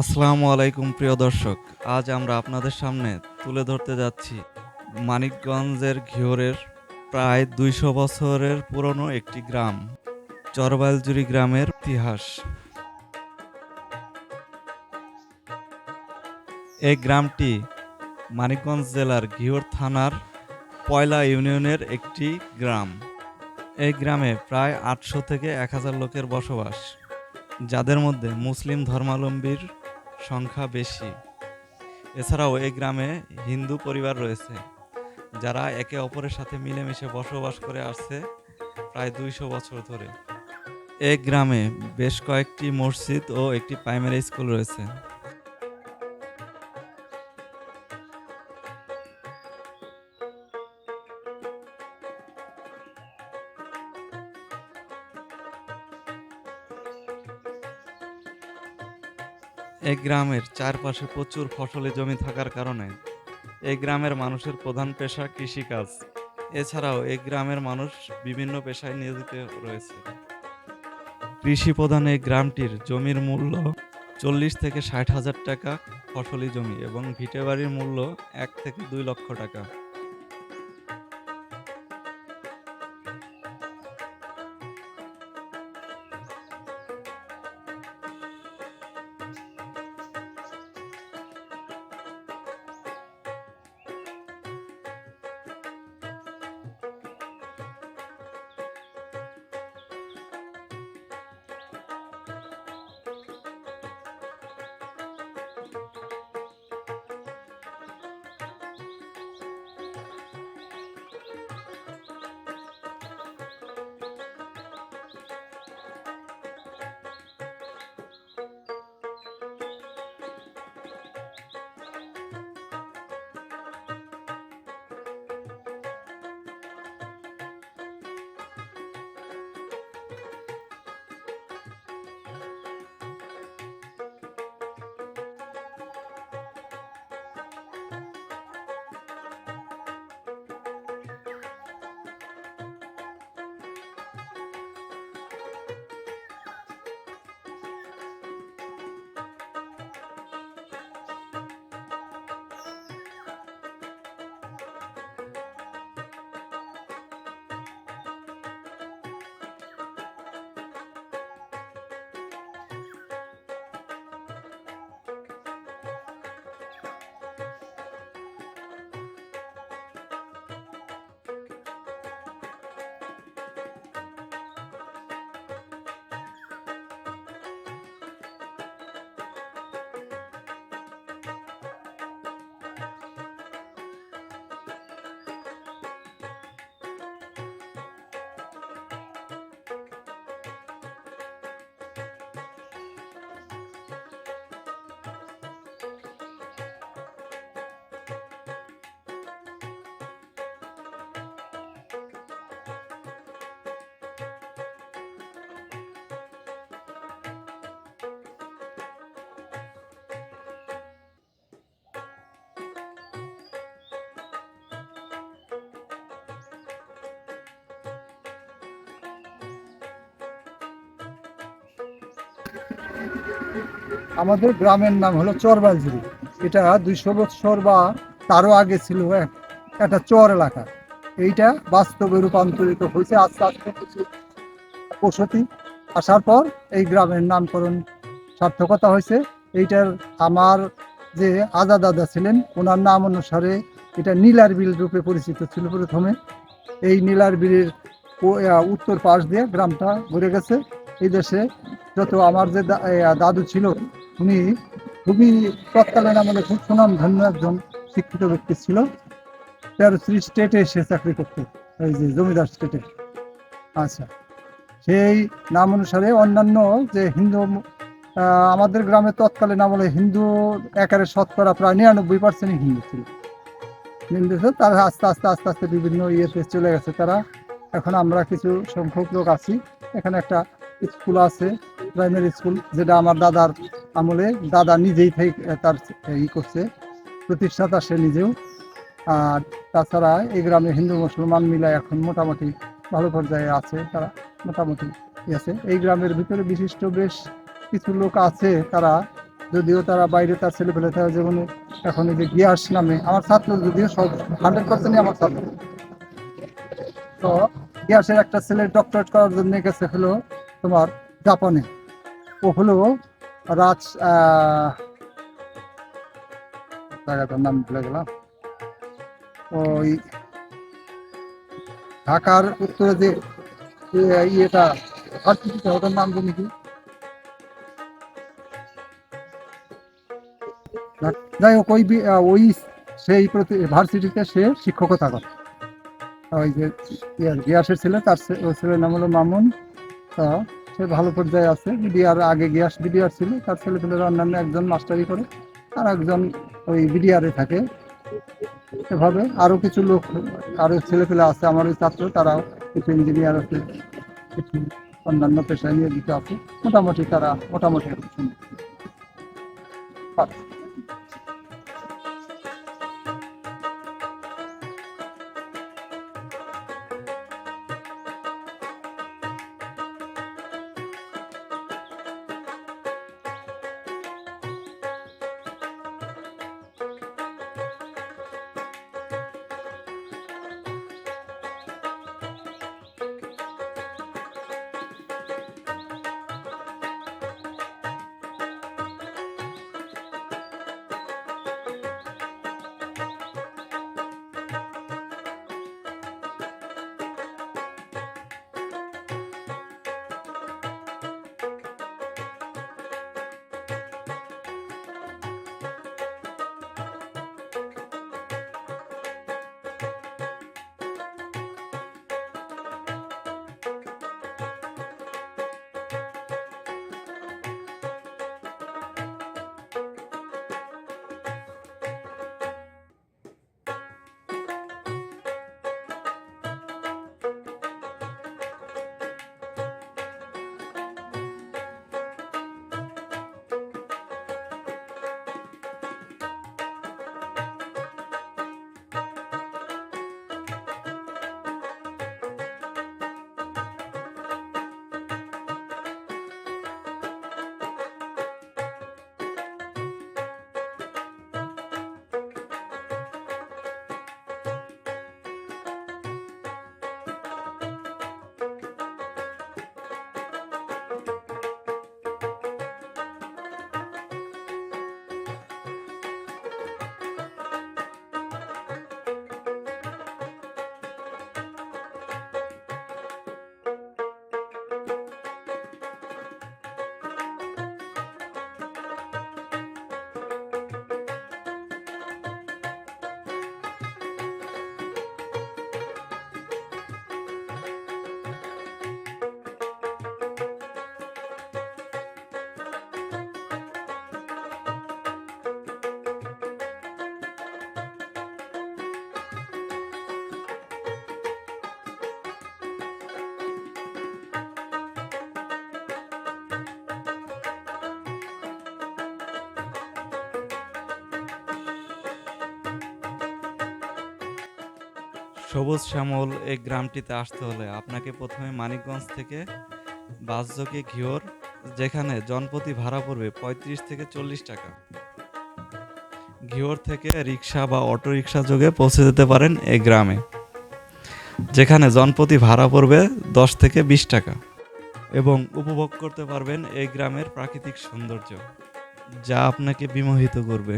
আসসালামু আলাইকুম, প্রিয় দর্শক। আজ আমরা আপনাদের সামনে তুলে ধরতে যাচ্ছি মানিকগঞ্জের ঘিওরের প্রায় দুইশো বছরের পুরনো একটি গ্রাম চরবাইলজুরি গ্রামের ইতিহাস। এই গ্রামটি মানিকগঞ্জ জেলার ঘিওর থানার পয়লা ইউনিয়নের একটি গ্রাম। এই গ্রামে প্রায় আটশো থেকে এক হাজার লোকের বসবাস, যাদের মধ্যে মুসলিম ধর্মাবলম্বীর সংখ্যা বেশি। এছাড়াও এই গ্রামে হিন্দু পরিবার রয়েছে, যারা একে অপরের সাথে মিলেমিশে বসবাস করে আসছে প্রায় দুইশো বছর ধরে। এই গ্রামে বেশ কয়েকটি মসজিদ ও একটি প্রাইমারি স্কুল রয়েছে। এই গ্রামের চারপাশে প্রচুর ফসলি জমি থাকার কারণে এই গ্রামের মানুষের প্রধান পেশা কৃষিকাজ। এছাড়াও এই গ্রামের মানুষ বিভিন্ন পেশায় নিয়োজিত রয়েছে। কৃষি প্রধান এই গ্রামটির জমির মূল্য চল্লিশ থেকে ষাট হাজার টাকা ফসলি জমি এবং ভিটে বাড়ির মূল্য এক থেকে দুই লক্ষ টাকা। আমাদের গ্রামের নাম হলো চরবালঝুরি। এটা দুইশো বৎসর বা তারও আগে ছিল এক- একটা চর এলাকা। এইটা বাস্তবে রূপান্তরিত হয়েছে আস্তে আস্তে কিছু বসতি। আসার পর এই গ্রামের নামকরণ সার্থকতা হয়েছে। এইটার আমার যে আজা দাদা ছিলেন, ওনার নাম অনুসারে এটা নীলার বিল রূপে পরিচিত ছিল প্রথমে। এই নীলার বিলের উত্তর পাশ দিয়ে গ্রামটা ঘুরে গেছে। এই দেশে যত আমার যে দাদু ছিল, উনি খুবই তৎকালীন আমলে খুব সুনাম ধন্য একজন শিক্ষিত ব্যক্তি ছিল। তেরো শ্রী স্টেটে সে চাকরি করতে, এই যে জমিদার স্টেটে। আচ্ছা সেই নাম অনুসারে অন্যান্য যে হিন্দু আমাদের গ্রামে তৎকালীন আমলে হিন্দু একারে শতকরা প্রায় নিরানব্বই পার্সেন্ট হিন্দু ছিল। হিন্দু তারা আস্তে আস্তে আস্তে আস্তে বিভিন্ন ইয়েতে চলে গেছে তারা। এখন আমরা কিছু সংখ্যক লোক আছি। এখানে একটা স্কুল আছে। প্রাইমারি স্কুল যেটা আমার দাদার আমলে, দাদা নিজেই তার ই করছে, প্রতিষ্ঠাতা সে নিজেও। আর তাছাড়া এই গ্রামে হিন্দু, মুসলমান মিলে এখন মোটামুটি ভালো পর্যায়ে আছে, তারা মোটামুটি আছে। এই গ্রামের ভিতরে বিশিষ্ট বেশ কিছু লোক আছে, তারা যদিও তারা বাইরে, তার ছেলে পেলে তারা যেমন এখন এই যে গিয়াস নামে, আমার ছাত্র যদিও সব হান্ড্রেড পার্সেন্টই আমার ছাত্র। তো গিয়াসের একটা ছেলে ডক্টরেট করার জন্য গেছে হলো তোমার জাপানে। রাজ জায়গাটার নাম ভুলে গেলাম। ওই ঢাকার উত্তরে যে ইয়েটা ওটার নাম জানি কি? যাই হোক, ওই ওই সেই ভার্সিটিতে সে শিক্ষকতা করে। ওই যে গিয়াসের ছেলে, তার ছেলের নাম হলো মামুন, তা সে ভালো পর্যায়ে আছে। বিডিআর আগে গিয়াস বিডিআর ছিল, তার ছেলেপেলের অন্যান্য একজন মাস্টারি করে, আর একজন ওই বিডিআরে থাকে। এভাবে আরও কিছু লোক আরও ছেলেপেলে আছে, আমার ওই ছাত্র, তারাও কিছু ইঞ্জিনিয়ার আছে, কিছু অন্যান্য পেশায় নিয়ে দিতে আছে। মোটামুটি তারা, মোটামুটি কিছু সবুজ শ্যামল এই গ্রামটিতে আসতে হলে আপনাকে প্রথমে মানিকগঞ্জ থেকে বাসযোগে ঘিওর, যেখানে জনপ্রতি ভাড়া পড়বে পঁয়ত্রিশ থেকে চল্লিশ টাকা। ঘিওর থেকে রিক্সা বা অটো রিক্সা যোগে পৌঁছে যেতে পারেন এই গ্রামে, যেখানে জনপ্রতি ভাড়া পড়বে দশ থেকে বিশ টাকা এবং উপভোগ করতে পারবেন এই গ্রামের প্রাকৃতিক সৌন্দর্য, যা আপনাকে বিমোহিত করবে।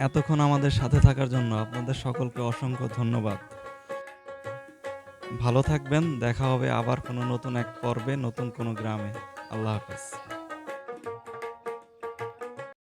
এতক্ষণ আমাদের সাথে থাকার জন্য আপনাদের সকলকে অসংখ্য ধন্যবাদ। ভালো থাকবেন, দেখা হবে আবার কোনো নতুন এক পর্বে, নতুন কোনো গ্রামে। আল্লাহ হাফেজ।